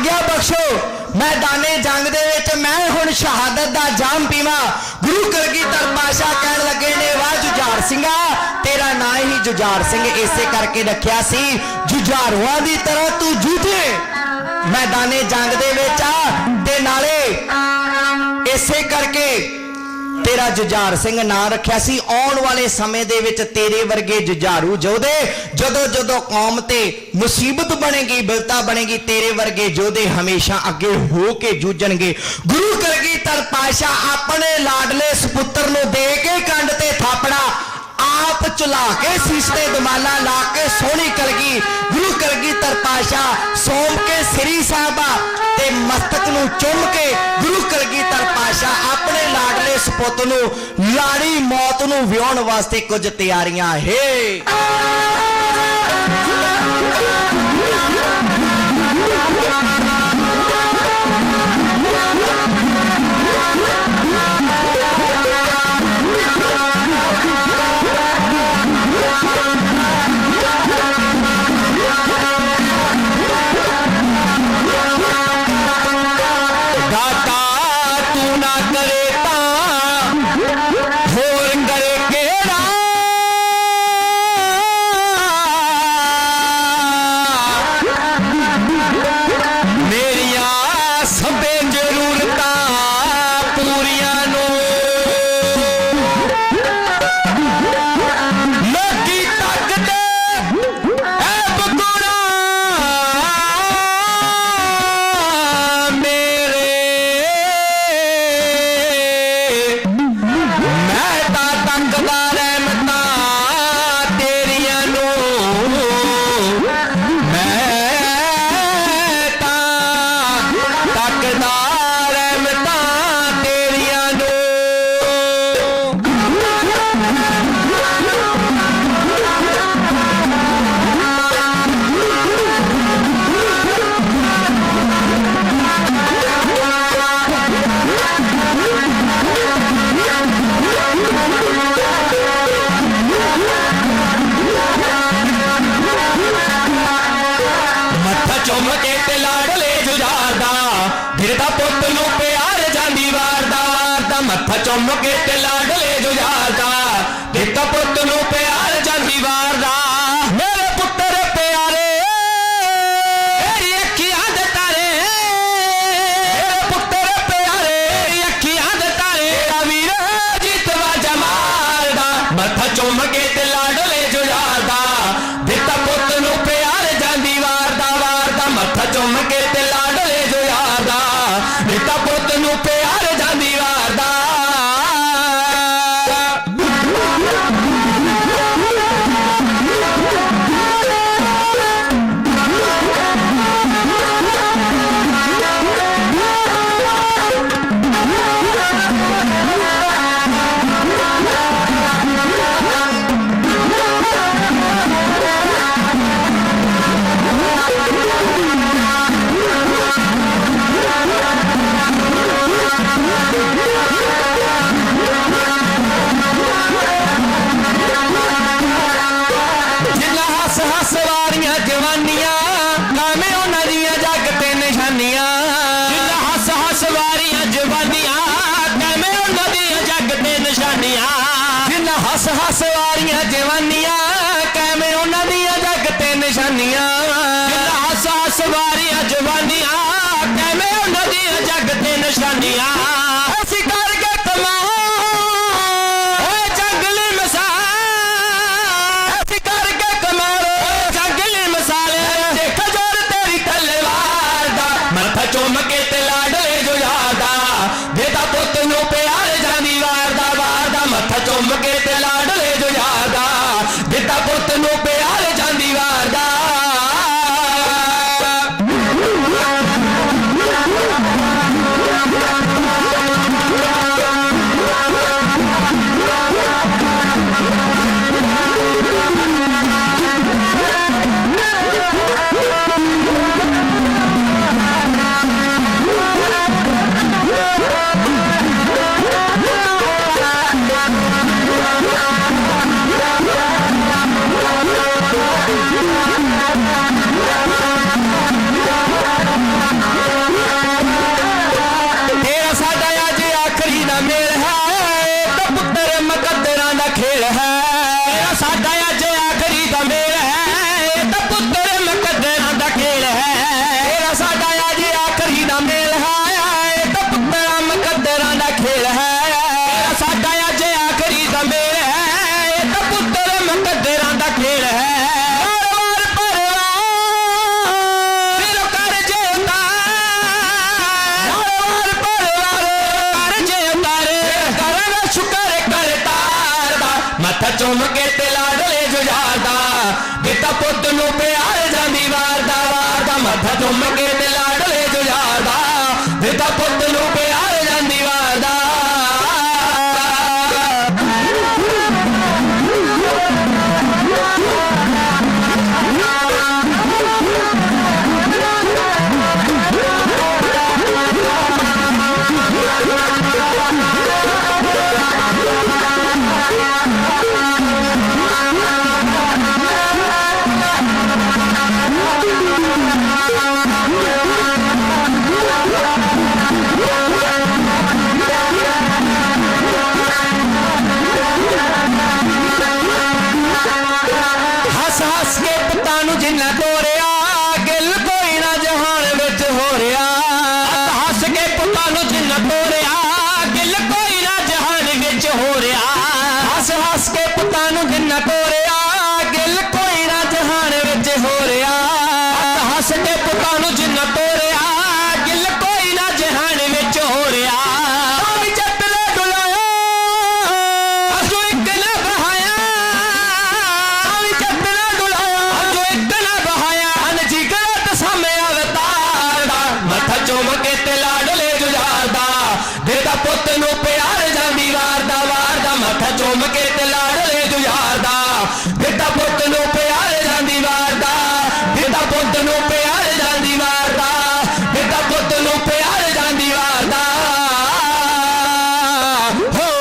ਆਗਿਆ ਬਖਸ਼ੋ। ਮੈਦਾਨੇ ਜੰਗ ਦੇ ਵਿੱਚ ਮੈਂ ਹੁਣ ਸ਼ਹਾਦਤ ਦਾ ਜਾਮ ਪੀਵਾਂ। ਗੁਰੂ ਕਲਗੀਧਰ ਪਾਸ਼ਾ ਕਹਿਣ ਲੱਗੇ ਨੇ, ਵਾਹ ਜੁਝਾਰ ਸਿੰਘਾ, ਤੇਰਾ ਨਾਂ ਹੀ ਜੁਝਾਰ ਸਿੰਘ। ਇਸੇ ਕਰਕੇ ਰੱਖਿਆ ਸੀ, ਜੁਝਾਰੂਆਂ ਦੀ ਤਰ੍ਹਾਂ ਤੂੰ ਜੂਝੇ। ਮੈਦਾਨੇ ਜੰਗ ਦੇ ਵਿੱਚ ਆ, ਤੇ ਨਾਲੇ ਇਸੇ ਕਰਕੇ ਤੇਰਾ ਜੁਝਾਰ ਸਿੰਘ ਨਾਂ ਰੱਖਿਆ ਸੀ। ਆਉਣ ਵਾਲੇ ਸਮੇਂ ਦੇ ਵਿੱਚ ਤੇਰੇ ਵਰਗੇ ਜੁਝਾਰੂ ਜੋਧੇ ਜਦੋਂ ਜਦੋਂ ਕੌਮ ਤੇ ਮੁਸੀਬਤ ਬਣੇਗੀ, ਬਿਲਤਾ ਬਣੇਗੀ, ਤੇਰੇ ਵਰਗੇ ਜੋਧੇ ਹਮੇਸ਼ਾ ਅੱਗੇ ਹੋ ਕੇ ਜੂਝਣਗੇ। ਗੁਰੂ ਕਲਗੀਧਰ ਪਾਸ਼ਾ ਆਪਣੇ ਲਾਡਲੇ ਸੁਪੁੱਤਰ ਨੂੰ ਦੇ ਕੇ ਕੰਡ ਤੇ ਥਾਪੜਾ, ਆਪ ਚੁਲਾ ਕੇ ਸੀਸ ਤੇ ਦਮਾਲਾ ਲਾ ਕੇ ਸੋਹਣੀ ਕਲਗੀ। ਗੁਰੂ ਕਲਗੀਧਰ ਪਾਸ਼ਾ ਸੋਮ ਕੇ ਸ੍ਰੀ ਸਾਹਿਬਾ ਤੇ ਮਸਤਕ ਨੂੰ ਚੁੰਮ ਕੇ ਗੁਰੂ ਕਲਗੀਧਰ ਪਾਸ਼ਾ ਆਪਣੇ ਲਾਡਲੇ ਸੁਪੁੱਤ ਨੂੰ, ਲਾੜੀ ਮੌਤ ਨੂੰ ਵਿਆਉਣ ਵਾਸਤੇ ਕੁਝ ਤਿਆਰੀਆਂ, ਹੈ! ਫਿਰਦਾ ਪੁੱਤ ਨੂੰ ਪਿਆਰ ਜਾਂਦੀ ਵਾਰਦਾ ਵਾਰਦਾ ਮੱਥਾ ਚੁੰਮ ਕੇ ਤੇ ਲਾੜਲੇ ਜੁਝਾਰਦਾ ਫਿਰਦਾ ਪੁੱਤ ਨੂੰ ਪਿਆਰ ਜਾਂਦੀ ਵਾਰਦਾ ਮੇਰੇ ਪੁੱਤਰ ਪਿਆਰੇ ਤੇਰੀ ਅੱਖੀਆਂ ਦੇ ਤਾਰੇ ਮੇਰੇ ਪੁੱਤਰ ਪਿਆਰੇ ਤੇਰੀ ਅੱਖੀਆਂ ਦੇ ਤਾਰੇ ਤੇਰਾ ਵੀਰ ਜਿੱਤਵਾ ਜਮਾਲਦਾ ਮੱਥਾ ਚੁੰਮ ਕੇ ਤੇ ਲਾੜਲੇ ਜੁਝਾਰਦਾ ਦਿੱਤਾ ਪੁੱਤ ਨੂੰ ਪਿਆਰ ਜਾਂਦੀ ਵਾਰਦਾ ਵਾਰਦਾ ਮੱਥਾ ਚੁੰਮ ਕੇ ਹੱਸ ਹੱਸ ਵਾਰੀਆਂ ਜਵਾਨੀਆਂ ਕਾਵੇਂ ਉਹਨਾਂ ਦੀਆਂ ਜੱਗ ਤੇ ਨਿਸ਼ਾਨੀਆਂ। ਜਿੰਨਾ ਹੱਸ ਹੱਸ ਵਾਰੀਆਂ ਜਵਾਨੀਆਂ ਕਾਵੇਂ ਉਹਨਾਂ ਦੀਆਂ ਜੱਗ ਤੇ ਨਿਸ਼ਾਨੀਆਂ। ਜਿੰਨਾ ਹੱਸ ਹੱਸ ਵਾਰੀਆਂ ਜਵਾਨੀਆਂ ਕਾਵੇਂ ਉਹਨਾਂ ਦੀਆਂ ਜੱਗ ਤੇ ਨਿਸ਼ਾਨੀਆਂ। ਜਿੰਨਾ ਹੱਸ ਹੱਸ ਵਾਰੀਆਂ ਜਵਾਨੀਆਂ ਕਾਵੇਂ ਉਹਨਾਂ ਦੀਆਂ ਜੱਗ ਤੇ ਨਿਸ਼ਾਨੀਆਂ। ਮੱਥਾ ਚੁੰਮ ਚੁੰਮ ਕੇ ਤੇ ਲਾਡਲੇ ਜੁਝਾਰ ਦਾ ਦਿੱਤਾ ਪੁੱਤ ਨੂੰ ਪਿਆਰ ਜਾਂਦੀ ਵਾਰ ਦਾ ਵਾਰ ਦਾ ਮੱਥਾ ਚੁੰਮ ਕੇ ਤੇ ਲਾਡਲੇ ਜੁਝਾਰ ਦਾ ਦਿੱਤਾ ਪੁੱਤ